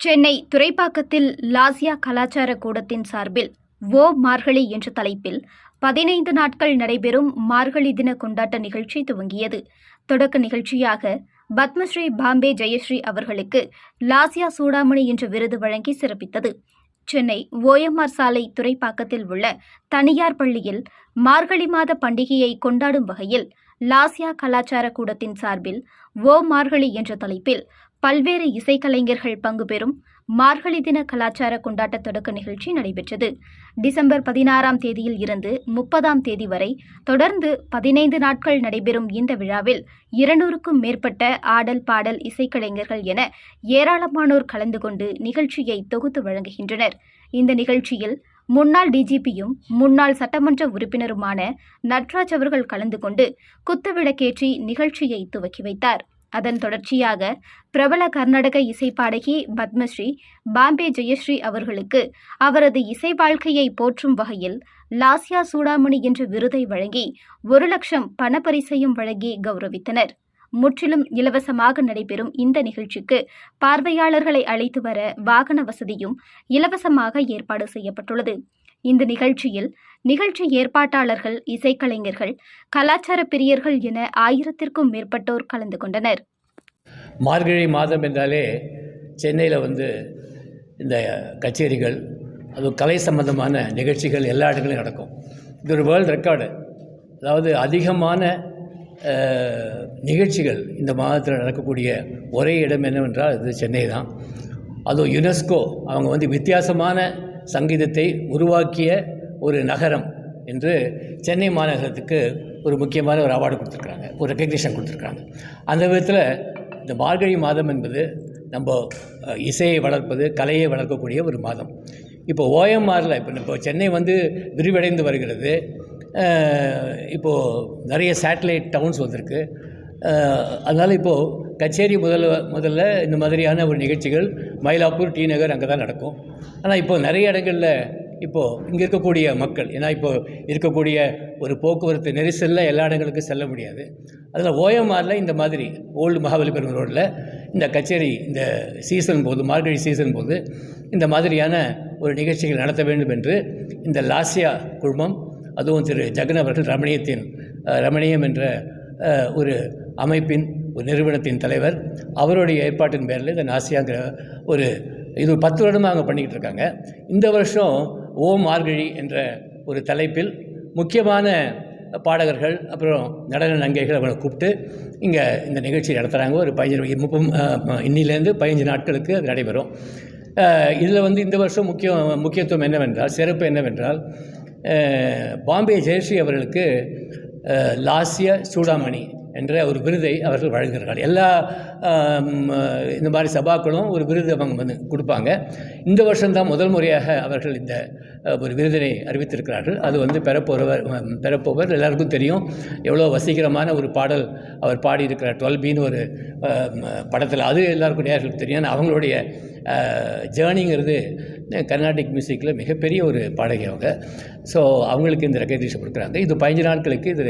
சென்னை துறைப்பாக்கத்தில் லாசியா கலாச்சார கூடத்தின் சார்பில் ஓ மார்கழி என்ற தலைப்பில் பதினைந்து நாட்கள் நடைபெறும் மார்கழி தின கொண்டாட்ட நிகழ்ச்சி துவங்கியது. தொடக்க நிகழ்ச்சியாக பத்மஸ்ரீ பாம்பே ஜெயஸ்ரீ அவர்களுக்கு லாசியா சூடாமணி என்ற விருது வழங்கி சிறப்பித்தது. சென்னை ஓஎம்ஆர் சாலை துறைப்பாக்கத்தில் உள்ள தனியார் பள்ளியில் மார்கழி மாத பண்டிகையை கொண்டாடும் வகையில் லாசியா கலாச்சார கூடத்தின் சார்பில் ஓ மார்கழி என்ற தலைப்பில் பல்வேறு இசைக்கலைஞர்கள் பங்கு பெறும் மார்கழி தின கலாச்சார கொண்டாட்ட தொடக்க நிகழ்ச்சி நடைபெற்றது. டிசம்பர் பதினாறாம் தேதியில் இருந்து முப்பதாம் தேதி வரை தொடர்ந்து பதினைந்து நாட்கள் நடைபெறும் இந்த விழாவில் இருநூறுக்கும் மேற்பட்ட ஆடல் பாடல் இசைக்கலைஞர்கள் என ஏராளமானோர் கலந்து கொண்டு நிகழ்ச்சியை தொகுத்து வழங்குகின்றனர். இந்த நிகழ்ச்சியில் முன்னாள் டிஜிபியும் முன்னாள் சட்டமன்ற உறுப்பினருமான நட்ராஜ் அவர்கள் கலந்து கொண்டு குத்துவிளக்கேற்றி நிகழ்ச்சியை துவக்கி வைத்தார். அதன் தொடர்ச்சியாக பிரபல கர்நாடக இசைப்பாடகி பத்மஸ்ரீ பாம்பே ஜெயஸ்ரீ அவர்களுக்கு அவரது இசை வாழ்க்கையை போற்றும் வகையில் லாஸ்யா சூடாமணி என்ற விருதை வழங்கி ஒரு லட்சம் பணப்பரிசையும் வழங்கி கௌரவித்தனர். முற்றிலும் இலவசமாக நடைபெறும் இந்த நிகழ்ச்சிக்கு பார்வையாளர்களை அழைத்து வர வாகன வசதியும் இலவசமாக ஏற்பாடு செய்யப்பட்டுள்ளது. இந்த நிகழ்ச்சியில் நிகழ்ச்சி ஏற்பாட்டாளர்கள் இசைக்கலைஞர்கள் கலாச்சார பிரியர்கள் என ஆயிரத்திற்கும் மேற்பட்டோர் கலந்து கொண்டனர். மார்கழி மாதம் என்றாலே சென்னையில் வந்து இந்த கச்சேரிகள் அது கலை சம்பந்தமான நிகழ்ச்சிகள் எல்லா இடங்களையும் நடக்கும். இது ஒரு வேர்ல்டு ரெக்கார்டு அதாவது அதிகமான நிகழ்ச்சிகள் இந்த மாதத்தில் நடக்கக்கூடிய ஒரே இடம் என்னவென்றால் இது சென்னை தான். அதுவும் யுனெஸ்கோ அவங்க வந்து வித்தியாசமான சங்கீதத்தை உருவாக்கிய ஒரு நகரம் என்று சென்னை மாநகரத்துக்கு ஒரு முக்கியமான ஒரு அவார்டு கொடுத்துருக்காங்க ஒரு ரெக்கக்னிஷன் கொடுத்துருக்காங்க அந்த விதத்தில் இந்த மார்கழி மாதம் என்பது நம்ம இசையை வளர்ப்பது கலையை வளர்க்கக்கூடிய ஒரு மாதம். இப்போ ஓஎம்ஆரில் இப்போ இப்போ சென்னை வந்து விரிவடைந்து வருகிறது. இப்போது நிறைய சேட்டலைட் டவுன்ஸ் வந்திருக்கு. அதனால் இப்போது கச்சேரி முதல்ல முதல்ல இந்த மாதிரியான ஒரு நிகழ்ச்சிகள் மயிலாப்பூர் டி நகர் அங்கே தான் நடக்கும். ஆனால் இப்போது நிறைய இடங்களில் இப்போது இங்கே இருக்கக்கூடிய மக்கள் ஏன்னா இப்போது இருக்கக்கூடிய ஒரு போக்குவரத்து நெரிசலில் எல்லா இடங்களுக்கும் செல்ல முடியாது. அதில் ஓஎம்ஆரில் இந்த மாதிரி ஓல்டு மகாபலிபுரம் ரோட்டில் இந்த கச்சேரி இந்த சீசன் போது மார்கழி சீசன் போது இந்த மாதிரியான ஒரு நிகழ்ச்சிகள் நடத்த வேண்டும் என்று இந்த லாசியா குழுமம் அதுவும் திரு ஜெகன் அவர்கள் ரமணியத்தின் ரமணியம் என்ற ஒரு அமைப்பின் ஒரு நிறுவனத்தின் தலைவர். அவருடைய ஏற்பாட்டின் பேரில் இந்த நாசியாங்கிற ஒரு இது ஒரு பத்து வருடமாக அவங்க பண்ணிக்கிட்டு இருக்காங்க. இந்த வருஷம் ஓ மார்கழி என்ற ஒரு தலைப்பில் முக்கியமான பாடகர்கள் அப்புறம் நடன நங்கைகள் அவங்களை கூப்பிட்டு இங்கே இந்த நிகழ்ச்சி நடத்துகிறாங்க ஒரு பதினஞ்சு முப்பது இன்னிலேருந்து பதினஞ்சு நாட்களுக்கு அது நடைபெறும். இதில் வந்து இந்த வருஷம் முக்கிய முக்கியத்துவம் என்னவென்றால் சிறப்பு என்னவென்றால் பாம்பே ஜெயஸ்ரீ அவர்களுக்கு அஹ், லாஸ்ய சூடாமணி என்ற ஒரு விருதை அவர்கள் வழங்குகிறார்கள். எல்லா இந்த மாதிரி சபாக்களும் ஒரு விருது அவங்க வந்து கொடுப்பாங்க. இந்த வருஷம்தான் முதல் முறையாக அவர்கள் இந்த ஒரு விருதினை அறிவித்திருக்கிறார்கள். அது வந்து பெறப்போறவர் பெறப்போவர் எல்லாருக்கும் தெரியும். எவ்வளோ வசீகரமான ஒரு பாடல் அவர் பாடியிருக்கிறார். டுவெல் பின்னு ஒரு படத்தில் அது எல்லாருக்கும் நேர்களுக்கு தெரியும் அவங்களுடைய ஜேர்னிங்கிறது கர்நாடிக் மியூசிக்கில் மிகப்பெரிய ஒரு பாடகி அவங்க. ஸோ அவங்களுக்கு இந்த ரெக்கக்னிஷன் கொடுக்குறாங்க. இது பதினஞ்சு நாட்களுக்கு இது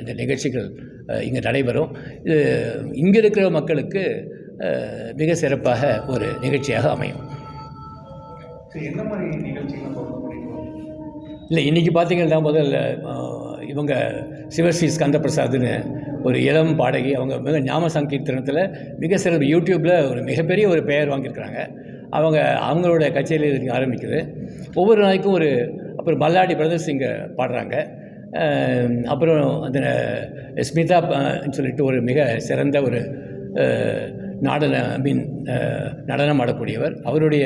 இந்த நிகழ்ச்சிகள் இங்கே நடைபெறும். இது இங்கே இருக்கிற மக்களுக்கு மிக சிறப்பாக ஒரு நிகழ்ச்சியாக அமையும். இல்லை இன்றைக்கி பார்த்தீங்கன்னா முதல்ல இவங்க சிவஸ்ரீ ஸ்கந்தபிரசாத்னு ஒரு இளம் பாடகி. அவங்க மிக ஞாம சங்கீர்த்தனத்தில் மிக சிறப்பு யூடியூப்பில் ஒரு மிகப்பெரிய ஒரு பெயர் வாங்கியிருக்கிறாங்க. அவங்க அவங்களோட கச்சேரியில் இதுக்கு ஆரம்பிக்குது. ஒவ்வொரு நாளைக்கும் ஒரு அப்புறம் மல்லாடி பிரதர்ஸ் இங்கே பாடுறாங்க. அப்புறம் அந்த ஸ்மிதா சொல்லிட்டு ஒரு மிக சிறந்த ஒரு நாடன ஐ மீன் நடனம் ஆடக்கூடியவர். அவருடைய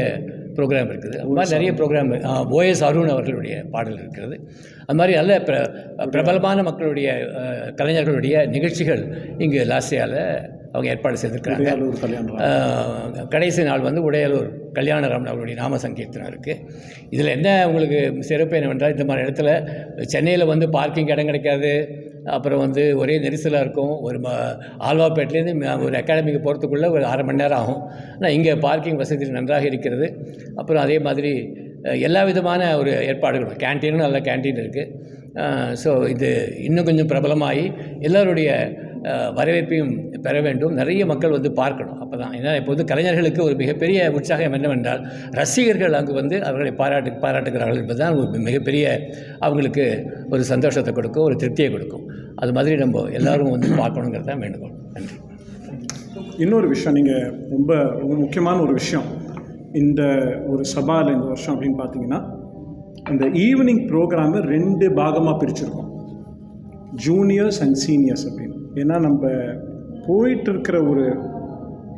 ப்ரோக்ராம் இருக்குது. அது மாதிரி நிறைய ப்ரோக்ராம் ஓஎஸ் அருண் அவர்களுடைய பாடல் இருக்கிறது. அது மாதிரி நல்ல பிர பிரபலமான மக்களுடைய கலைஞர்களுடைய நிகழ்ச்சிகள் இங்கு லாஸ்யாவில் அவங்க ஏற்பாடு செய்திருக்கிறாங்க. கடைசி நாள் வந்து உடையலூர் கல்யாணராமன் அவருடைய நாம சங்கீர்த்தனம் இருக்குது இதில் என்ன உங்களுக்கு சிறப்பு என்னவென்றால் இந்த மாதிரி இடத்துல சென்னையில் வந்து பார்க்கிங் இடம் கிடைக்காது. அப்புறம் வந்து ஒரே நெரிசலாக இருக்கும். ஒரு ம ஆல்வாப்பேட்லேருந்து ம- ஒரு அகாடமிக்கு போகிறதுக்குள்ளே ஒரு அரை மணி நேரம் ஆகும். ஆனால் இங்கே பார்க்கிங் வசதி நன்றாக இருக்கிறது. அப்புறம் அதே மாதிரி எல்லா விதமான ஒரு ஏற்பாடுகளும் கேன்டீனும் நல்ல கேன்டீன் இருக்குது ஸோ இது இன்னும் கொஞ்சம் பிரபலமாகி எல்லோருடைய வரவேற்பையும் பெற வேண்டும். நிறைய மக்கள் வந்து பார்க்கணும். அப்போ தான் ஏன்னா இப்போது கலைஞர்களுக்கு ஒரு மிகப்பெரிய உற்சாகம் என்னவென்றால் ரசிகர்கள் அங்கு வந்து அவர்களை பாராட்டு பாராட்டுகிறார்கள் என்பதுதான் ஒரு மிகப்பெரிய அவங்களுக்கு ஒரு சந்தோஷத்தை கொடுக்கும் ஒரு திருப்தியை கொடுக்கும். அது மாதிரி நம்ம எல்லாரும் வந்து பார்க்கணுங்கிறது தான் வேண்டுகோள். நன்றி. இன்னொரு விஷயம் நீங்கள் ரொம்ப ரொம்ப முக்கியமான ஒரு விஷயம். இந்த ஒரு சபாவில் இந்த வருஷம் அப்படின்னு பார்த்தீங்கன்னா இந்த ஈவினிங் ப்ரோக்ராமை ரெண்டு பாகமாக பிரிச்சிருக்கோம். ஜூனியர்ஸ் அண்ட் சீனியர்ஸ் அப்படின்னு. ஏன்னா நம்ம போயிட்டு இருக்கிற ஒரு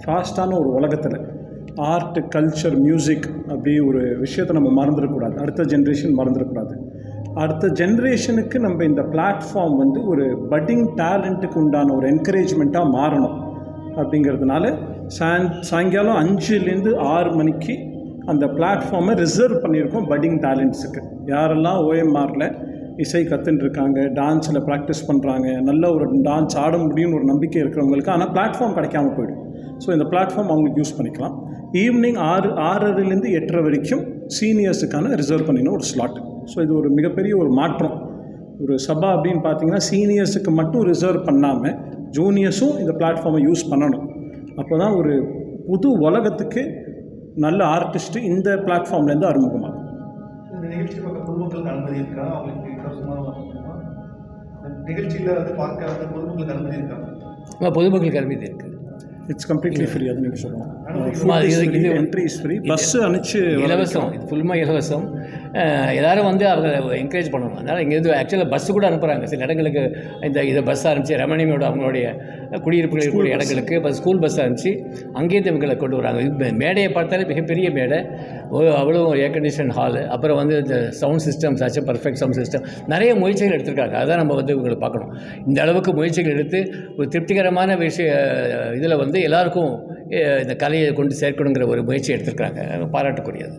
ஃபாஸ்டான ஒரு உலகத்தில் ஆர்ட் கல்ச்சர் மியூசிக் அப்படி ஒரு விஷயத்தை நம்ம மறந்துடக்கூடாது அடுத்த ஜென்ரேஷன் மறந்துடக்கூடாது அடுத்த ஜென்ரேஷனுக்கு நம்ம இந்த பிளாட்ஃபார்ம் வந்து ஒரு பட்டிங் டேலண்ட்டுக்கு உண்டான ஒரு என்கரேஜ்மெண்ட்டாக மாறணும். அப்படிங்கிறதுனால சாய் சாயங்காலம் அஞ்சுலேருந்து ஆறு மணிக்கு அந்த பிளாட்ஃபார்மை ரிசர்வ் பண்ணியிருக்கோம் பட்டிங் டேலண்ட்ஸுக்கு யாரெல்லாம் ஓஎம்ஆரில் இசை கற்றுன்னு இருக்காங்க டான்ஸில் ப்ராக்டிஸ் பண்ணுறாங்க நல்ல ஒரு டான்ஸ் ஆட முடியும்னு ஒரு நம்பிக்கை இருக்கிறவங்களுக்கு ஆனால் பிளாட்ஃபார்ம் கிடைக்காம போயிடும். ஸோ இந்த பிளாட்ஃபார்ம் அவங்களுக்கு யூஸ் பண்ணிக்கலாம். ஈவினிங் ஆறு ஆறரைலேருந்து எட்டரை வரைக்கும் சீனியர்ஸுக்கான ரிசர்வ் பண்ணின ஒரு ஸ்லாட் ஸோ இது ஒரு மிகப்பெரிய ஒரு மாற்றம். ஒரு சபா அப்படின்னு பார்த்தீங்கன்னா சீனியர்ஸுக்கு மட்டும் ரிசர்வ் பண்ணாமல் ஜூனியர்ஸும் இந்த பிளாட்ஃபார்மை யூஸ் பண்ணணும். அப்போ தான் ஒரு புது உலகத்துக்கு நல்ல ஆர்டிஸ்ட்டு இந்த பிளாட்ஃபார்ம்லேருந்து அறிமுகமாகும். இந்த நிகழ்ச்சி பார்க்க அனுமதி இருக்கா? அவங்களுக்கு இலவசமாக நிகழ்ச்சியில் வந்து பார்க்க வந்து பொதுமக்களுக்கு அனுமதி இருக்காங்க பொதுமக்களுக்கு அனுமதி இருக்குது இட்ஸ் கம்ப்ளீட்லி ஃப்ரீ அது நீங்கள் சொல்லலாம் இது- என்ட்ரி இஸ் ஃப்ரீ பஸ்ஸு அனுப்பிச்சு இலவசம் இது ஃபுல்லுமாக இலவசம் எல்லாரும் வந்து அவங்க என்கரேஜ் பண்ணணும் அதனால் இங்கேருந்து ஆக்சுவலாக பஸ்ஸு கூட அனுப்புகிறாங்க சில இடங்களுக்கு இந்த இதை பஸ் ஆரம்பித்து ரமணியோட அவங்களுடைய குடியிருப்புகள் இருக்கக்கூடிய இடங்களுக்கு இப்போ ஸ்கூல் பஸ் ஆரம்பித்து அங்கேருந்து இவங்களை கொண்டு வராங்க மேடையை பார்த்தாலே மிகப்பெரிய மேடை அவ்வளோ ஒரு ஏர் கண்டிஷன் ஹாலு அப்புறம் வந்து இந்த சவுண்ட் சிஸ்டம்ஸ் ஆச்சு பர்ஃபெக்ட் சவுண்ட் சிஸ்டம் நிறைய முயற்சிகள் எடுத்திருக்காங்க அதான் நம்ம வந்து இவங்களை பார்க்கணும் இந்த அளவுக்கு முயற்சிகள் எடுத்து ஒரு திருப்திகரமான விஷய இதில் வந்து எல்லாருக்கும் இந்த கலையை கொண்டு சேர்க்கணுங்கிற ஒரு முயற்சி எடுத்திருக்கிறாங்க. பாராட்டக்கூடியது